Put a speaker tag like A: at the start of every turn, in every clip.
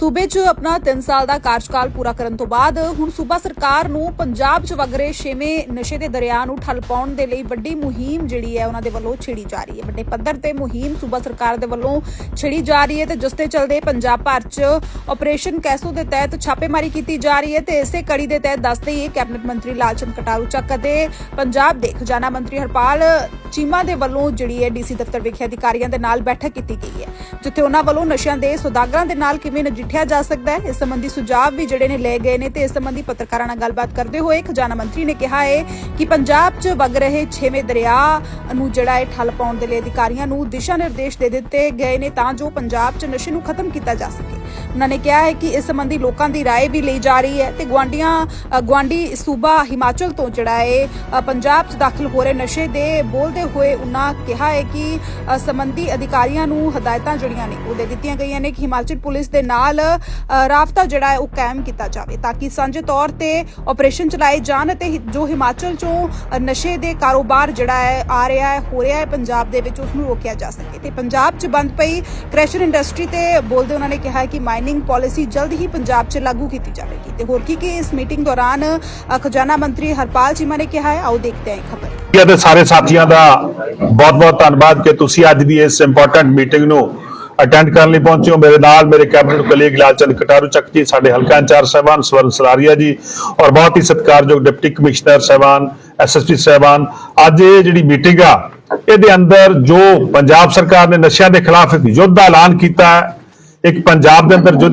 A: ਸੂਬੇ 'ਚ ਆਪਣਾ 3 ਸਾਲ ਦਾ ਕਾਰਜਕਾਲ ਪੂਰਾ ਕਰਨ ਤੋਂ ਬਾਅਦ ਹੁਣ ਸੂਬਾ ਸਰਕਾਰ ਨੂੰ ਪੰਜਾਬ 'ਚ ਵਗਰੇ ਛੇਵੇਂ ਨਸ਼ੇ ਦੇ ਦਰਿਆ ਨੂੰ ਠੱਲ ਪਾਉਣ ਦੇ ਲਈ ਵੱਡੀ ਮੁਹਿੰਮ ਜਿਹੜੀ ਹੈ ਉਹਨਾਂ ਦੇ ਵੱਲੋਂ ਛੇੜੀ ਜਾ ਰਹੀ ਹੈ। ਵੱਡੇ ਪੱਧਰ ਤੇ ਮੁਹਿੰਮ ਸੂਬਾ ਸਰਕਾਰ ਦੇ ਵੱਲੋਂ ਛੇੜੀ ਜਾ ਰਹੀ ਹੈ ਤੇ ਜਿਸ ਤੇ ਚੱਲਦੇ ਪੰਜਾਬ ਭਰ 'ਚ ਆਪਰੇਸ਼ਨ ਕੈਸੋ ਦੇ ਤਹਿਤ ਛਾਪੇਮਾਰੀ ਕੀਤੀ ਜਾ ਰਹੀ ਹੈ ਤੇ ਇਸੇ ਕੜੀ ਦੇ ਤਹਿਤ ਦੱਸਦੇ ਹੀ ਕੈਬਨਿਟ ਮੰਤਰੀ ਲਾਲਚੰਦ ਕਟਾਰੂ ਚੱਕ ਅਤੇ ਪੰਜਾਬ ਦੇ ਖਜ਼ਾਨਾ ਮੰਤਰੀ ਹਰਪਾਲ ਚੀਮਾ ਦੇ ਵੱਲੋਂ ਜਿਹੜੀ ਹੈ ਡੀਸੀ ਦਫ਼ਤਰ ਵਿਖੇ ਅਧਿਕਾਰੀਆਂ ਦੇ ਨਾਲ ਬੈਠਕ ਕੀਤੀ ਗਈ ਹੈ ਜਿੱਥੇ ਉਹਨਾਂ ਵੱਲੋਂ ਨਸ਼ਿਆਂ ਦੇ ਸੁਦਾਗਰਾਂ ਦੇ ਨਾਲ ਕਿਵੇਂ ਨਜਿੱਠਿਆ ਜਾ ਸਕਦਾ ਹੈ ਇਸ ਸੰਬੰਧੀ ਸੁਝਾਅ ਵੀ ਜਿਹੜੇ ਨੇ ਲਏ ਗਏ ਨੇ ਤੇ ਇਸ ਸੰਬੰਧੀ ਪੱਤਰਕਾਰਾਂ ਨਾਲ ਗੱਲਬਾਤ ਕਰਦੇ ਹੋਏ ਖਜ਼ਾਨਾ ਮੰਤਰੀ ਨੇ ਕਿਹਾ ਹੈ ਕਿ ਪੰਜਾਬ 'ਚ ਵਗ ਰਹੇ ਛੇਵੇਂ ਦਰਿਆ ਨੂੰ ਜਿਹੜਾ ਹੈ ਠੱਲ ਪਾਉਣ ਦੇ ਲਈ ਅਧਿਕਾਰੀਆਂ ਨੂੰ ਦਿਸ਼ਾ ਨਿਰਦੇਸ਼ ਦੇ ਦਿੱਤੇ ਗਏ ਨੇ ਤਾਂ ਜੋ ਪੰਜਾਬ 'ਚ ਨਸ਼ੇ ਨੂੰ ਖਤਮ ਕੀਤਾ ਜਾ ਸਕੇ ਉਹਨਾਂ ਨੇ ਕਿਹਾ ਹੈ ਕਿ ਇਸ ਸੰਬੰਧੀ ਲੋਕਾਂ ਦੀ رائے ਵੀ ਲਈ ਜਾ ਰਹੀ ਹੈ ਤੇ ਗਵਾਂਡੀਆਂ ਗਵਾਂਡੀ ਸੂਬਾ ਹਿਮਾਚਲ ਤੋਂ ਜਿਹੜਾ ਹੈ ਅ, ਪੰਜਾਬ 'ਚ ਦਾਖਲ ਹੋ ਰਹੇ ਨਸ਼ੇ ਦੇ ਬੋਲਦੇ ਹੋਏ ਉਹਨਾਂ ਕਿਹਾ ਹੈ ਕਿ ਸੰਬੰਧੀ ਅਧਿਕਾਰੀਆਂ ਨੂੰ ਹਦਾਇਤਾਂ ਜਿਹੜੀਆਂ ਨੇ ਉਹ ਦੇ ਦਿੱਤੀਆਂ ਗਈਆਂ ਨੇ ਕਿ ਹਿਮਾਚਲ ਪੁਲਿਸ ਦੇ ਨਾਲ ਅ, ਜਿਹੜਾ ਹੈ ਉਹ ਕਾਇਮ ਕੀਤਾ ਜਾਵੇ ਤਾਂ ਕਿ ਸਾਂਝੇ ਤੌਰ ਤੇ ਆਪਰੇਸ਼ਨ ਚਲਾਏ ਜਾਣ ਅਤੇ ਜੋ ਹਿਮਾਚਲ ਚੋਂ ਨਸ਼ੇ ਦੇ ਕਾਰੋਬਾਰ ਜਿਹੜਾ ਹੈ ਆ ਰਿਹਾ ਹੈ ਹੋ ਰਿਹਾ ਹੈ ਪੰਜਾਬ ਦੇ ਵਿੱਚ ਉਸ ਨੂੰ ਰੋਕਿਆ ਜਾ ਸਕੇ। ਤੇ ਪੰਜਾਬ 'ਚ ਬੰਦ ਪਈ ਕ੍ਰੈਸ਼ਰ ਇੰਡਸਟਰੀ ਤੇ ਬੋਲਦੇ ਉਹਨਾਂ ਨੇ ਕਿਹਾ ਕਿ ਮਾਈਨਿੰਗ ਪਾਲਿਸੀ ਜਲਦ ਹੀ ਪੰਜਾਬ 'ਚ ਲਾਗੂ ਕੀਤੀ ਜਾਵੇਗੀ। ਤੇ ਹੋਰ ਕੀ ਕੀ ਇਸ ਮੀਟਿੰਗ ਦੌਰਾਨ ਖਜ਼ਾਨਾ ਮੰਤਰੀ ਹਰਪਾਲ ਚੀਮਾ ਨੇ ਕਿਹਾ ਹੈ ਆਓ ਦੇਖਦੇ ਹਾਂ ਖਬਰ।
B: ਮੀਡੀਆ ਸਾਰੇ ਸਾਥੀਆਂ ਦਾ ਬਹੁਤ-ਬਹੁਤ ਧੰਨਵਾਦ ਕਿ ਤੁਸੀਂ ਅੱਜ ਦੀ ਇਸ ਇੰਪੋਰਟੈਂਟ ਮੀਟਿੰਗ ਨੂੰ ਅਟੈਂਡ ਕਰਨ ਲਈ ਪਹੁੰਚੇ ਹੋ। ਮੇਰੇ ਨਾਲ ਮੇਰੇ ਕੈਬਨਿਟ ਕਲੀਗ ਲਾਲਚੰਦ ਕਟਾਰੂ ਚੱਕ ਜੀ, ਸਾਡੇ ਹਲਕਾ ਇੰਚਾਰਜ ਸਾਹਿਬਾਨ ਸਵਰਨ ਸਲਾਰੀਆ ਜੀ ਔਰ ਬਹੁਤ ਹੀ ਸਤਿਕਾਰਯੋਗ ਡਿਪਟੀ ਕਮਿਸ਼ਨਰ ਸਾਹਿਬਾਨ ਐਸਐਸਪੀ ਸਾਹਿਬਾਨ। ਅੱਜ ਇਹ ਜਿਹੜੀ ਮੀਟਿੰਗ ਆ, ਇਹਦੇ ਅੰਦਰ ਜੋ ਪੰਜਾਬ ਸਰਕਾਰ ਨੇ ਨਸ਼ਿਆਂ ਦੇ ਖਿਲਾਫ ਇੱਕ ਯੁੱਧ ਦਾ ਐਲਾਨ ਕੀਤਾ ਹੈ, ਇੱਕ ਪੰਜਾਬ ਦੇ ਅੰਦਰ ਜੋ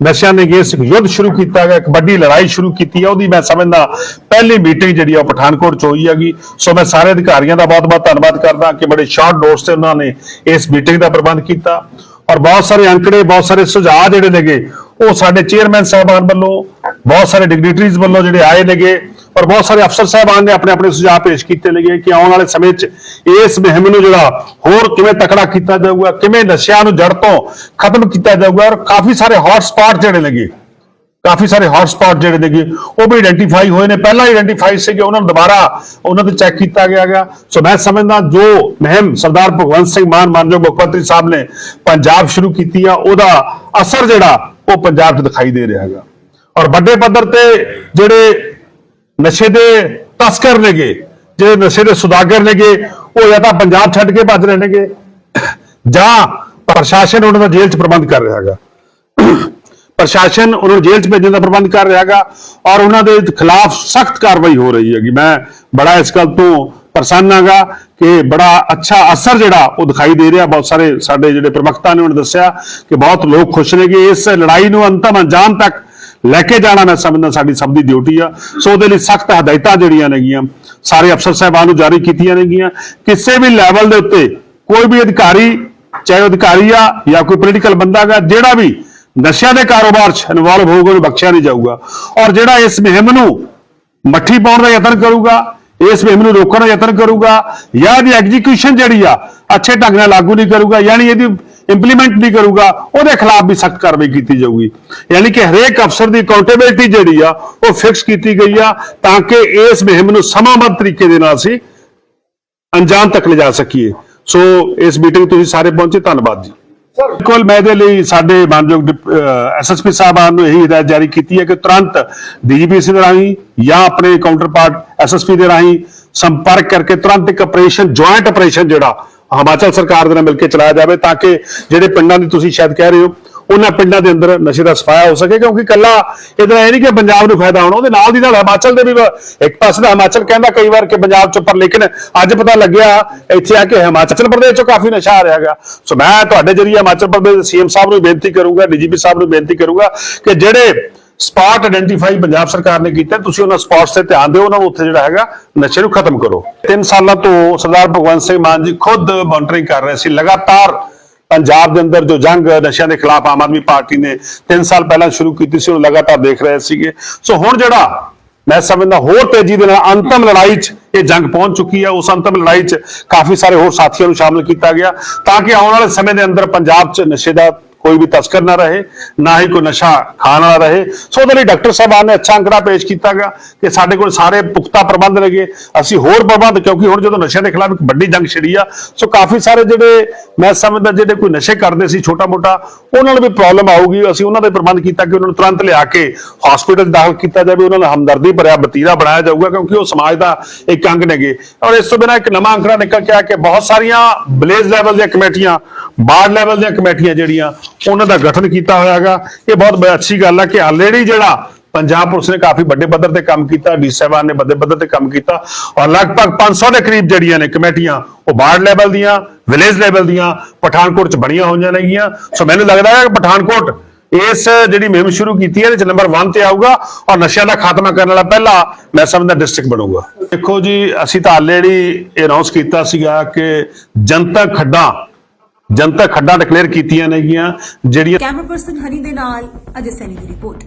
B: ਨਸ਼ਿਆਂ ਨੇ ਗੇਸ ਇੱਕ ਯੁੱਧ ਸ਼ੁਰੂ ਕੀਤਾ ਗਿਆ, ਇੱਕ ਵੱਡੀ ਲੜਾਈ ਸ਼ੁਰੂ ਕੀਤੀ ਹੈ, ਉਹਦੀ ਮੈਂ ਸਮਝਦਾ ਪਹਿਲੀ ਮੀਟਿੰਗ ਜਿਹੜੀ ਆ ਉਹ ਪਠਾਨਕੋਟ ਚ ਹੋਈ ਹੈਗੀ। ਸੋ ਮੈਂ ਸਾਰੇ ਅਧਿਕਾਰੀਆਂ ਦਾ ਬਹੁਤ-ਬਹੁਤ ਧੰਨਵਾਦ ਕਰਦਾ ਕਿ ਬੜੇ ਸ਼ਾਰਟ ਨੋਟਸ ਤੇ ਉਹਨਾਂ ਨੇ ਇਸ ਮੀਟਿੰਗ ਦਾ ਪ੍ਰਬੰਧ ਕੀਤਾ। ਔਰ ਬਹੁਤ ਸਾਰੇ ਅੰਕੜੇ, ਬਹੁਤ ਸਾਰੇ ਸੁਝਾਅ ਜਿਹੜੇ ਨੇਗੇ ਉਹ ਸਾਡੇ ਚੇਅਰਮੈਨ ਸਾਹਿਬਾਨ ਵੱਲੋਂ, ਬਹੁਤ ਸਾਰੇ ਡਿਗਨੀਟਰੀਜ਼ ਵੱਲੋਂ ਜਿਹੜੇ ਆਏ ਨੇਗੇ ਔਰ ਬਹੁਤ ਸਾਰੇ ਅਫਸਰ ਸਾਹਿਬਾਨ ਨੇ ਆਪਣੇ ਆਪਣੇ ਸੁਝਾਅ ਪੇਸ਼ ਕੀਤੇ ਨੇਗੇ ਕਿ ਆਉਣ ਵਾਲੇ ਸਮੇਂ 'ਚ ਇਸ ਮੁਹਿੰਮ ਨੂੰ ਜਿਹੜਾ ਹੋਰ ਕਿਵੇਂ ਤਕੜਾ ਕੀਤਾ ਜਾਊਗਾ, ਕਿਵੇਂ ਨਸ਼ਿਆਂ ਨੂੰ ਜੜ ਤੋਂ ਖਤਮ ਕੀਤਾ ਜਾਊਗਾ ਔਰ ਕਾਫੀ ਸਾਰੇ ਹੌਟ ਸਪਾਟ ਜਿਹੜੇ ਨੇਗੇ। ਕਾਫੀ ਸਾਰੇ ਹੌਟ ਸਪਾਟ ਜਿਹੜੇ ਨੇਗੇ, ਉਹ ਵੀ ਆਇਡੈਂਟੀਫਾਈ ਹੋਏ ਨੇ। ਪਹਿਲਾਂ ਆਇਡੈਂਟੀਫਾਈ ਸੀਗੇ, ਉਹਨਾਂ ਨੂੰ ਦੁਬਾਰਾ ਉਹਨਾਂ ਤੇ ਚੈੱਕ ਕੀਤਾ ਗਿਆ ਗਾ ਸੋ ਮੈਂ ਸਮਝਦਾ ਜੋ ਮਹਿਮ ਸਰਦਾਰ ਭਗਵੰਤ ਸਿੰਘ ਮਾਨ, ਮਾਨਯੋਗ ਮੁੱਖ ਮੰਤਰੀ ਸਾਹਿਬ ਨੇ ਪੰਜਾਬ ਸ਼ੁਰੂ ਕੀਤੀ ਆ, ਉਹਦਾ ਅਸਰ ਜਿਹੜਾ, ਉਹ ਪੰਜਾਬ 'ਚ ਦਿਖਾਈ ਦੇ ਰਿਹਾ ਹੈਗਾ। ਔਰ ਵੱਡੇ ਪੱਧਰ ਤੇ ਜਿਹੜੇ ਨਸ਼ੇ ਦੇ ਤਸਕਰ ਨੇਗੇ, ਜਿਹੜੇ ਨਸ਼ੇ ਦੇ ਸੁਦਾਗਰ ਨੇਗੇ, ਉਹ ਜਾਂ ਤਾਂ ਪੰਜਾਬ ਛੱਡ ਕੇ ਭੱਜ ਰਹੇ ਨੇਗੇ, ਜਾਂ ਪ੍ਰਸ਼ਾਸਨ ਉਹਨਾਂ ਦਾ ਜੇਲ੍ਹ 'ਚ ਪ੍ਰਬੰਧ ਕਰ ਰਿਹਾ ਹੈਗਾ। ਪ੍ਰਸ਼ਾਸਨ ਉਹਨਾਂ ਨੂੰ ਜੇਲ੍ਹ 'ਚ ਭੇਜਣ ਦਾ ਪ੍ਰਬੰਧ ਕਰ ਰਿਹਾ ਹੈਗਾ ਔਰ ਉਹਨਾਂ ਦੇ ਖਿਲਾਫ ਸਖਤ ਕਾਰਵਾਈ ਹੋ ਰਹੀ ਹੈਗੀ। ਮੈਂ ਬੜਾ ਇਸ ਗੱਲ ਤੋਂ ਪ੍ਰਸੰਨ ਹਾਂਗਾ ਕਿ ਬੜਾ ਅੱਛਾ ਅਸਰ ਜਿਹੜਾ ਉਹ ਦਿਖਾਈ ਦੇ ਰਿਹਾ। ਬਹੁਤ ਸਾਰੇ ਸਾਡੇ ਜਿਹੜੇ ਪ੍ਰਵਕਤਾ ਨੇ ਉਹਨਾਂ ਦੱਸਿਆ ਕਿ ਬਹੁਤ ਲੋਕ ਖੁਸ਼ ਨੇ ਕਿ ਇਸ ਲੜਾਈ ਨੂੰ ਅੰਤਮ ਅੰਜਾਮ ਤੱਕ ਲੈ ਕੇ ਜਾਣਾ ਮੈਂ ਸਮਝਦਾ ਸਾਡੀ ਸਭ ਦੀ ਡਿਊਟੀ ਆ। ਸੋ ਉਹਦੇ ਲਈ ਸਖਤ ਹਦਾਇਤਾਂ ਜਿਹੜੀਆਂ ਨੇਗੀਆਂ, ਸਾਰੇ ਅਫਸਰ ਸਾਹਿਬਾਨ ਨੂੰ ਜਾਰੀ ਕੀਤੀਆਂ ਨੇਗੀਆਂ। ਕਿਸੇ ਵੀ ਲੈਵਲ ਦੇ ਉੱਤੇ ਕੋਈ ਵੀ ਅਧਿਕਾਰੀ, ਚਾਹੇ ਉਹ ਅਧਿਕਾਰੀ ਆ ਜਾਂ ਕੋਈ ਪੋਲੀਟੀਕਲ ਬੰਦਾ ਗਾ ਜਿਹੜਾ ਵੀ ਨਸ਼ਿਆਂ ਦੇ ਕਾਰੋਬਾਰ 'ਚ ਇਨਵੋਲਵ ਹੋਊਗਾ ਉਹਨੂੰ ਬਖਸ਼ਿਆ ਨਹੀਂ ਜਾਊਗਾ। ਔਰ ਜਿਹੜਾ ਇਸ ਮੁਹਿੰਮ ਨੂੰ ਮੱਠੀ ਪਾਉਣ ਦਾ ਯਤਨ ਕਰੂਗਾ, ਇਸ ਮੁਹਿੰਮ ਨੂੰ ਰੋਕਣ ਦਾ ਯਤਨ ਕਰੂਗਾ, ਜਾਂ ਇਹਦੀ ਐਗਜ਼ੀਕਿਊਸ਼ਨ ਜਿਹੜੀ ਆ, ਅੱਛੇ ਢੰਗ ਨਾਲ ਲਾਗੂ ਨਹੀਂ ਕਰੂਗਾ, ਯਾਨੀ ਇਹਦੀ ਇੰਪਲੀਮੈਂਟ ਨਹੀਂ ਕਰੂਗਾ, ਉਹਦੇ ਖਿਲਾਫ ਵੀ ਸਖਤ ਕਾਰਵਾਈ ਕੀਤੀ ਜਾਊਗੀ। ਯਾਨੀ ਕਿ ਹਰੇਕ ਅਫਸਰ ਦੀ ਅਕਾਊਂਟੇਬਿਲਟੀ ਜਿਹੜੀ ਆ, ਉਹ ਫਿਕਸ ਕੀਤੀ ਗਈ ਆ, ਤਾਂ ਕਿ ਇਸ ਮੁਹਿੰਮ ਨੂੰ ਸਮਾਂਬੱਧ ਤਰੀਕੇ ਦੇ ਨਾਲ ਅਸੀਂ ਅੰਜਾਮ ਤੱਕ ਲਿਜਾ ਸਕੀਏ। ਸੋ ਇਸ ਮੀਟਿੰਗ ਤੁਸੀਂ ਸਾਰੇ ਪਹੁੰਚੇ, ਧੰਨਵਾਦ ਜੀ। ਬਿਲਕੁਲ, ਮੈਂ ਇਹਦੇ ਲਈ ਸਾਡੇ ਮਾਨਯੋਗ ਐਸਐਸਪੀ ਸਾਹਿਬਾਨ ਨੂੰ ਇਹੀ ਹਦਾਇਤ ਜਾਰੀ ਕੀਤੀ ਹੈ ਕਿ ਤੁਰੰਤ ਡੀਜੀਪੀਸੀ ਦੇ ਰਾਹੀਂ ਜਾਂ ਆਪਣੇ ਕਾਊਂਟਰਪਾਰਟ ਐਸਐਸਪੀ ਦੇ ਰਾਹੀਂ ਸੰਪਰਕ ਕਰਕੇ ਤੁਰੰਤ ਇੱਕ ਆਪਰੇਸ਼ਨ ਜੁਆਇੰਟ ਆਪਰੇਸ਼ਨ ਜਿਹੜਾ ਹਿਮਾਚਲ ਸਰਕਾਰ ਦੇ ਨਾਲ ਮਿਲ ਕੇ ਚਲਾਇਆ ਜਾਵੇ ਤਾਂ ਕਿ ਜਿਹੜੇ ਪਿੰਡਾਂ ਦੀ ਤੁਸੀਂ ਸ਼ਾਇਦ ਕਹਿ ਰਹੇ ਹੋ ਉਹਨਾਂ ਪਿੰਡਾਂ ਦੇ ਅੰਦਰ ਨਸ਼ੇ ਦਾ ਸਫਾਇਆ ਹੋ ਸਕੇ, ਕਿਉਂਕਿ ਕੱਲਾ ਇਹਦਾ ਇਹ ਨਹੀਂ ਕਿ ਪੰਜਾਬ ਨੂੰ ਫਾਇਦਾ ਹੋਣਾ, ਉਹਦੇ ਨਾਲ ਦੀ ਨਾਲ ਹਿਮਾਚਲ ਦੇ ਵੀ ਇੱਕ ਪਾਸੇ ਦਾ ਹਿਮਾਚਲ ਕਹਿੰਦਾ ਕਈ ਵਾਰ ਕਿ ਪੰਜਾਬ ਚ ਪਰ ਲੇਕਿਨ ਅੱਜ ਪਤਾ ਲੱਗਿਆ, ਇੱਥੇ ਆ ਕੇ ਹਿਮਾਚਲ ਪ੍ਰਦੇਸ਼ ਚੋਂ ਕਾਫੀ ਨਸ਼ਾ ਆ ਰਿਹਾ ਹੈਗਾ। ਸੋ ਮੈਂ ਤੁਹਾਡੇ ਜਰੀਏ ਹਿਮਾਚਲ ਪ੍ਰਦੇਸ਼ ਦੇ ਸੀਐਮ ਸਾਹਿਬ ਨੂੰ ਬੇਨਤੀ ਕਰੂੰਗਾ, ਡੀਜੀਪੀ ਸਾਹਿਬ ਨੂੰ ਬੇਨਤੀ ਕਰੂੰਗਾ ਕਿ ਜਿਹੜੇ ਸਪਾਟ ਆਇਡੈਂਟੀਫਾਈ ਪੰਜਾਬ ਸਰਕਾਰ ਨੇ ਕੀਤਾ, ਤੁਸੀਂ ਉਹਨਾਂ ਸਪਾਟਸ ਤੇ ਧਿਆਨ ਦਿਓ, ਉਹਨਾਂ ਨੂੰ ਉੱਥੇ ਜਿਹੜਾ ਹੈਗਾ ਨਸ਼ੇ ਨੂੰ ਖਤਮ ਕਰੋ। ਤਿੰਨ ਸਾਲਾਂ ਤੋਂ ਸਰਦਾਰ ਭਗਵੰਤ ਸਿੰਘ ਮਾਨ ਜੀ ਖੁਦ ਮੋਨਟਰਿੰਗ ਕਰ ਰਹੇ ਸੀ, ਲਗਾਤਾਰ ਪੰਜਾਬ ਦੇ ਅੰਦਰ ਜੋ ਜੰਗ ਨਸ਼ਿਆਂ ਦੇ ਖਿਲਾਫ ਆਮ ਆਦਮੀ ਪਾਰਟੀ ਨੇ 3 ਸਾਲ ਪਹਿਲਾਂ ਸ਼ੁਰੂ ਕੀਤੀ ਸੀ ਉਹ ਲਗਾਤਾਰ ਦੇਖ ਰਹੇ ਸੀਗੇ। ਸੋ ਹੁਣ ਜਿਹੜਾ ਮੈਂ ਸਮਝਦਾ ਹੋਰ ਤੇਜ਼ੀ ਦੇ ਨਾਲ ਅੰਤਮ ਲੜਾਈ 'ਚ ਇਹ ਜੰਗ ਪਹੁੰਚ ਚੁੱਕੀ ਹੈ ਉਸ ਅੰਤਮ ਲੜਾਈ 'ਚ ਕਾਫੀ ਸਾਰੇ ਹੋਰ ਸਾਥੀਆਂ ਨੂੰ ਸ਼ਾਮਲ ਕੀਤਾ ਗਿਆ ਤਾਂ ਕਿ ਆਉਣ ਵਾਲੇ ਸਮੇਂ ਦੇ ਅੰਦਰ ਪੰਜਾਬ 'ਚ ਨਸ਼ੇ ਦਾ ਕੋਈ ਵੀ ਤਸਕਰ ਨਾ ਰਹੇ, ਨਾ ਹੀ ਕੋਈ ਨਸ਼ਾ ਖਾਣ ਵਾਲਾ ਰਹੇ। ਸੋ ਉਹਦੇ ਲਈ ਡਾਕਟਰ ਸਾਹਿਬਾਨ ਨੇ ਅੱਛਾ ਅੰਕੜਾ ਪੇਸ਼ ਕੀਤਾ ਗਿਆ ਕਿ ਸਾਡੇ ਕੋਲ ਸਾਰੇ ਪੁਖਤਾ ਪ੍ਰਬੰਧ ਨੇਗੇ। ਅਸੀਂ ਹੋਰ ਪ੍ਰਬੰਧ, ਕਿਉਂਕਿ ਹੁਣ ਜਦੋਂ ਨਸ਼ਿਆਂ ਦੇ ਖਿਲਾਫ ਇੱਕ ਵੱਡੀ ਜੰਗ ਛਿੜੀ ਆ, ਸੋ ਕਾਫੀ ਸਾਰੇ ਜਿਹੜੇ ਮੈਂ ਸਮਝਦਾ ਜਿਹੜੇ ਕੋਈ ਨਸ਼ੇ ਕਰਦੇ ਸੀ ਛੋਟਾ ਮੋਟਾ ਉਹਨਾਂ ਨੂੰ ਵੀ ਪ੍ਰੋਬਲਮ ਆਊਗੀ। ਅਸੀਂ ਉਹਨਾਂ ਦੇ ਪ੍ਰਬੰਧ ਕੀਤਾ ਕਿ ਉਹਨਾਂ ਨੂੰ ਤੁਰੰਤ ਲਿਆ ਕੇ ਹਸਪੀਟਲ ਦਾਖਲ ਕੀਤਾ ਜਾਵੇ। ਉਹਨਾਂ ਨੂੰ ਹਮਦਰਦੀ ਭਰਿਆ ਬਤੀਰਾ ਬਣਾਇਆ ਜਾਊਗਾ, ਕਿਉਂਕਿ ਉਹ ਸਮਾਜ ਦਾ ਇੱਕ ਅੰਗ ਨੇਗੇ। ਔਰ ਇਸ ਤੋਂ ਬਿਨਾਂ ਇੱਕ ਨਵਾਂ ਅੰਕੜਾ ਨਿਕਲ ਕੇ ਆਇਆ ਕਿ ਬਹੁਤ ਸਾਰੀਆਂ ਵਿਲੇਜ ਲੈਵਲ ਦੀਆਂ ਕਮੇਟੀਆਂ ਬਾਰਡ ਲੈਵਲ ਦੀਆਂ ਕਮੇਟੀਆਂ ਜਿਹੜੀਆਂ ਉਹਨਾਂ ਦਾ ਗਠਨ ਕੀਤਾ ਹੋਇਆ ਹੋਇਆਗਾ। ਇਹ ਬਹੁਤ ਅੱਛੀ ਗੱਲ ਹੈ ਕਿ ਆਲਰੇਡੀ ਜਿਹੜਾ ਪੰਜਾਬ ਪੁਲਿਸ ਨੇ ਕਾਫੀ ਵੱਡੇ ਪੱਧਰ ਤੇ ਕੰਮ ਕੀਤਾ, ਡੀ ਸਾਹਿਬਾਨ ਨੇ ਵੱਡੇ ਪੱਧਰ ਤੇ ਕੰਮ ਕੀਤਾ ਔਰ ਲਗਭਗ 500 ਦੇ ਕਰੀਬ ਜਿਹੜੀਆਂ ਨੇ ਕਮੇਟੀਆਂ ਉਹ ਵਾਰਡ ਲੈਵਲ ਦੀਆਂ ਵਿਲੇਜ ਲੈਵਲ ਦੀਆਂ, ਪਠਾਨਕੋਟ ਚ ਬਣੀਆਂ ਹੋਈਆਂ ਨੇਗੀਆਂ। ਸੋ ਮੈਨੂੰ ਲੱਗਦਾ ਹੈ ਕਿ ਪਠਾਨਕੋਟ ਇਸ ਜਿਹੜੀ ਮੁਹਿੰਮ ਸ਼ੁਰੂ ਕੀਤੀ ਹੈ, ਇਹਦੇ ਚ ਨੰਬਰ 1 ਤੇ ਆਊਗਾ ਔਰ ਨਸ਼ਿਆਂ ਦਾ ਖਾਤਮਾ ਕਰਨ ਵਾਲਾ ਪਹਿਲਾ ਮੈਂ ਸਮਝਦਾ ਡਿਸਟ੍ਰਿਕਟ ਬਣੂਗਾ। ਦੇਖੋ ਜੀ, ਅਸੀਂ ਤਾਂ ਆਲਰੇਡੀ ਅਨਾਉਂਸ ਕੀਤਾ ਸੀਗਾ ਕਿ ਜਨਤਕ ਖੱਡਾਂ ਜਨਤਕ ਖੱਡਾਂ ਡਿਕਲੇਅਰ ਕੀਤੀਆਂ ਨੇਗੀਆਂ, ਜਿਹੜੀਆਂ
C: ਕੈਮਰਾ ਪਰਸਨ ਹਨੀ ਦੇ ਨਾਲ, ਅਜੇ ਸੈਨੀ ਦੀ ਰਿਪੋਰਟ